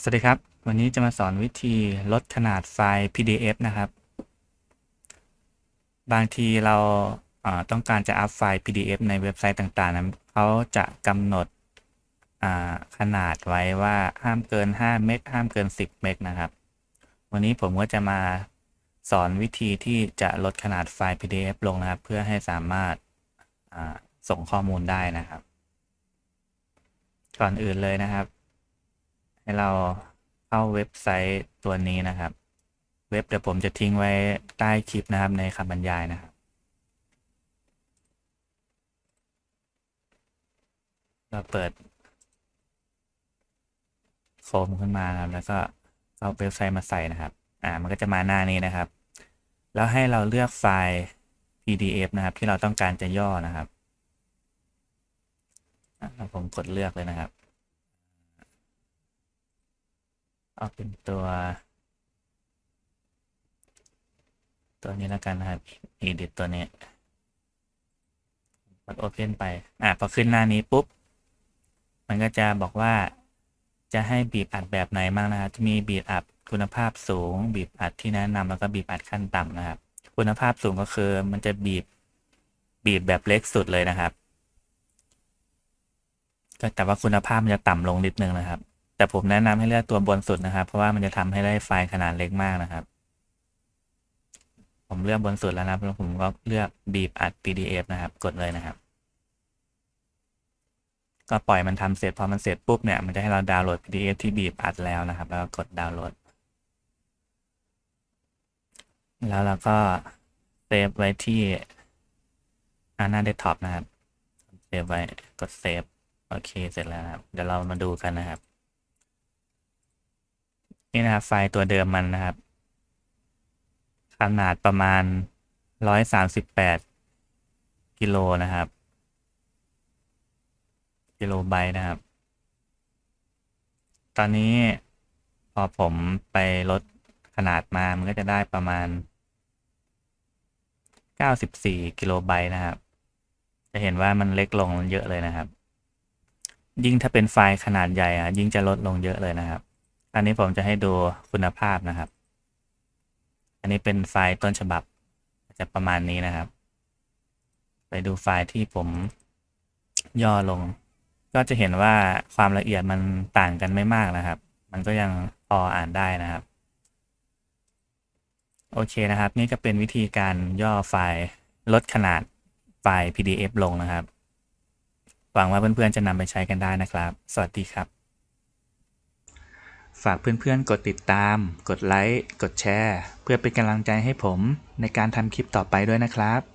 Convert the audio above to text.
สวัสดีครับ วันนี้จะมาสอนวิธีลดขนาดไฟล์ PDF นะครับ บางทีเราเอ่อต้องการจะอัพไฟล์ PDF ในเว็บไซต์ต่างๆนั้นเขาจะกำหนดขนาดไว้ว่าห้ามเกิน 5 เมกห้ามเกิน 10 เมกนะครับ วันนี้ผมก็จะมาสอนวิธีที่จะลดขนาดไฟล์ PDF ลงนะครับ เพื่อให้สามารถาส่งข้อมูลได้นะครับ ก่อนอื่นเลยนะครับ ให้เราเข้าเว็บไซต์ตัวนี้นะครับ เว็บเดี๋ยวผมจะทิ้งไว้ใต้คลิปนะครับในคำบรรยายนะครับ เราเปิดโคมขึ้นมานะครับ แล้วก็เอาเว็บไซต์มาใส่นะครับ อ่า มันก็จะมาหน้านี้นะครับ แล้วให้เราเลือกไฟล์ PDF นะครับ ที่เราต้องการจะย่อนะครับ ผมกดเลือกเลยนะครับ เอาเป็นตัว ตัวนี้แล้วกันนะครับ edit ตัวนี้กด open ไป อะพอขึ้นหน้านี้ปุ๊บ มันก็จะบอกว่าจะให้บีบอัดแบบไหนบ้างนะครับ จะมีบีบอัดคุณภาพสูง บีบอัดที่แนะนำแล้วก็บีบอัดขั้นต่ำนะครับ คุณภาพสูงก็คือมันจะบีบบีบแบบเล็กสุดเลยนะครับก็แต่ว่าคุณภาพมันจะต่ำลงนิดนึงนะครับ แต่ผมแนะนำให้เลือกตัวบนสุดนะครับ เพราะว่ามันจะทำให้ได้ไฟล์ขนาดเล็กมากนะครับ ผมเลือกบนสุดแล้วนะครับแล้วผมก็เลือกบีบอัด PDF นะครับ กดเลยนะครับ ก็ปล่อยมันทำเสร็จพอมันเสร็จปุ๊บเนี่ยมันจะให้เราดาวน์โหลด PDF ที่บีบอัดแล้วนะครับ แล้วก็กดดาวน์โหลด แล้วเราก็เซฟไว้ที่อาหน้าเดสก์ท็อปนะครับ เซฟไว้ กดเซฟ โอเค เสร็จแล้วครับ เดี๋ยวเรามาดูกันนะครับ นี่นะครับ ไฟล์ตัวเดิมมันนะครับ ขนาดประมาณร้อยสามสิบแปดกิโลนะครับ กิโลไบต์นะครับ ตอนนี้พอผมไปลดขนาดมามันก็จะได้ประมาณ 94 กิโลไบต์นะครับ จะเห็นว่ามันเล็กลงเยอะเลยนะครับ ยิ่งถ้าเป็นไฟล์ขนาดใหญ่อะยิ่งจะลดลงเยอะเลยนะครับ อันนี้ผมจะให้ดูคุณภาพนะครับ อันนี้เป็นไฟล์ต้นฉบับ จะประมาณนี้นะครับ ไปดูไฟล์ที่ผมย่อลง ก็จะเห็นว่าความละเอียดมันต่างกันไม่มากนะครับ มันก็ยังพออ่านได้นะครับ โอเคนะครับ นี่ก็เป็นวิธีการย่อไฟล์ลดขนาดไฟล์ PDF ลงนะครับ หวังว่าเพื่อนๆจะนำไปใช้กันได้นะครับ สวัสดีครับ ฝากเพื่อนๆ กดติดตาม กดไลค์ กดแชร์ เพื่อเป็นกำลังใจให้ผมในการทำคลิปต่อไปด้วยนะครับ